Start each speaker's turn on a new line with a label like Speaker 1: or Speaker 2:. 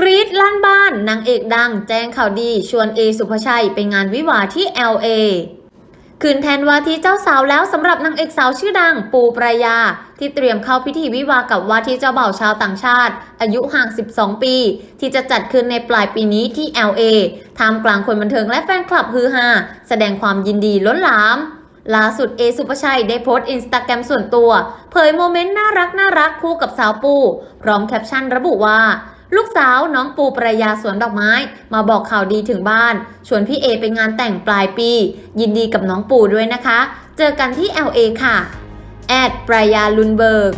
Speaker 1: กรีดลั่นบ้านนางเอกดัง แจ้งข่าวดีชวนเอสุภชัยไปงานวิวาที่ LA คืนแทนวาทีเจ้าสาวแล้วสำหรับนางเอกสาวชื่อดังปูปรายา ที่เตรียมเข้าพิธีวิวากับวาทีเจ้าบ่าวชาวต่างชาติ อายุห่าง 12 ปี ที่จะจัดขึ้นในปลายปีนี้ที่ LA ท่ามกลางคนบันเทิงและแฟนคลับฮือฮาแสดงความยินดีล้นหลามล่าสุดเอสุภชัยได้โพสต์อินสตาแกรมส่วนตัว เผยโมเมนต์น่ารักน่ารักคู่กับสาวปู พร้อมแคปชั่นระบุว่า ลูกสาวน้องปูปรายาสวนดอกไม้ มาบอกข่าวดีถึงบ้าน ชวนพี่เอไปงานแต่งปลายปี ยินดีกับน้องปูด้วยนะคะ เจอกันที่ LA ค่ะ แอดปรายาลุนเบิร์ก